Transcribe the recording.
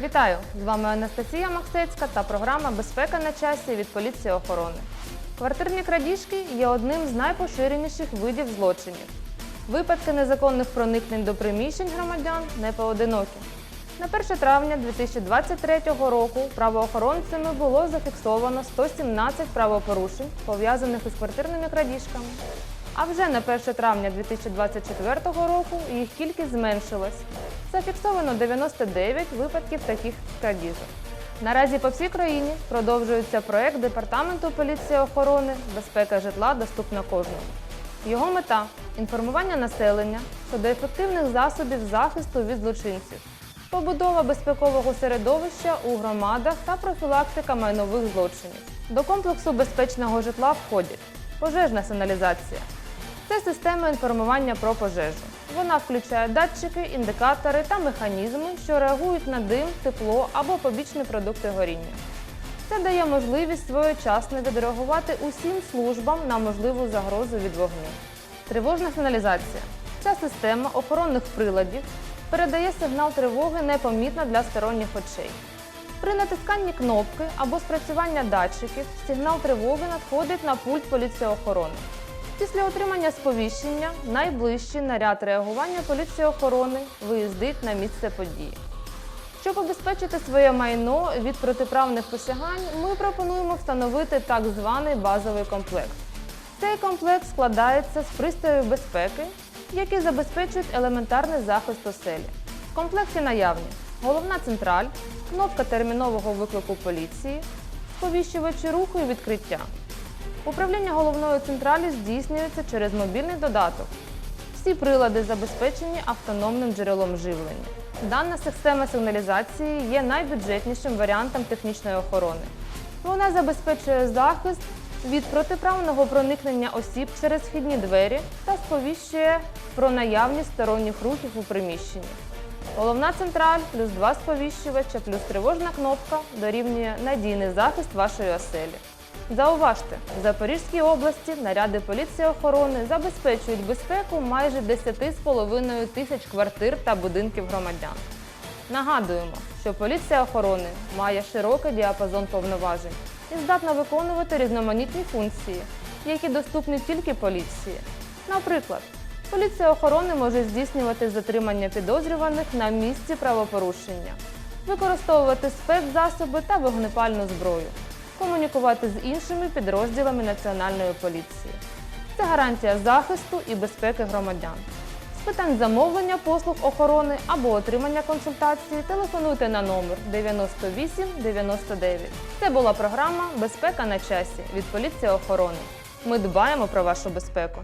Вітаю! З вами Анастасія Максецька та програма Безпека на часі від поліції охорони. Квартирні крадіжки є одним з найпоширеніших видів злочинів. Випадки незаконних проникнень до приміщень громадян не поодинокі. На 1 травня 2023 року правоохоронцями було зафіксовано 117 правопорушень, пов'язаних із квартирними крадіжками. А вже на 1 травня 2024 року їх кількість зменшилась. Зафіксовано 99 випадків таких крадіжок. Наразі по всій країні продовжується проект Департаменту поліції охорони Безпека житла доступна кожному. Його мета інформування населення щодо ефективних засобів захисту від злочинців, побудова безпекового середовища у громадах та профілактика майнових злочинів. До комплексу безпечного житла входять пожежна сигналізація. Це система інформування про пожежу. Вона включає датчики, індикатори та механізми, що реагують на дим, тепло або побічні продукти горіння. Це дає можливість своєчасно відреагувати усім службам на можливу загрозу від вогню. Тривожна сигналізація. Ця система охоронних приладів передає сигнал тривоги непомітно для сторонніх очей. При натисканні кнопки або спрацювання датчиків сигнал тривоги надходить на пульт поліції охорони. Після отримання сповіщення найближчий наряд реагування поліції охорони виїздить на місце події. Щоб обезпечити своє майно від протиправних посягань, ми пропонуємо встановити так званий базовий комплект. Цей комплект складається з пристроїв безпеки, які забезпечують елементарний захист оселі. В комплекті наявні головна централь, кнопка термінового виклику поліції, сповіщувачі руху і відкриття. Управління головної централі здійснюється через мобільний додаток. Всі прилади забезпечені автономним джерелом живлення. Дана система сигналізації є найбюджетнішим варіантом технічної охорони. Вона забезпечує захист від протиправного проникнення осіб через вхідні двері та сповіщує про наявність сторонніх рухів у приміщенні. Головна централь плюс два сповіщувача плюс тривожна кнопка дорівнює надійний захист вашої оселі. Зауважте, в Запорізькій області наряди поліції охорони забезпечують безпеку майже 10,5 тисяч квартир та будинків громадян. Нагадуємо, що поліція охорони має широкий діапазон повноважень і здатна виконувати різноманітні функції, які доступні тільки поліції. Наприклад, поліція охорони може здійснювати затримання підозрюваних на місці правопорушення, використовувати спецзасоби та вогнепальну зброю, комунікувати з іншими підрозділами Національної поліції. Це гарантія захисту і безпеки громадян. З питань замовлення послуг охорони або отримання консультації телефонуйте на номер 98 99. Це була програма Безпека на часі від поліції охорони. Ми дбаємо про вашу безпеку.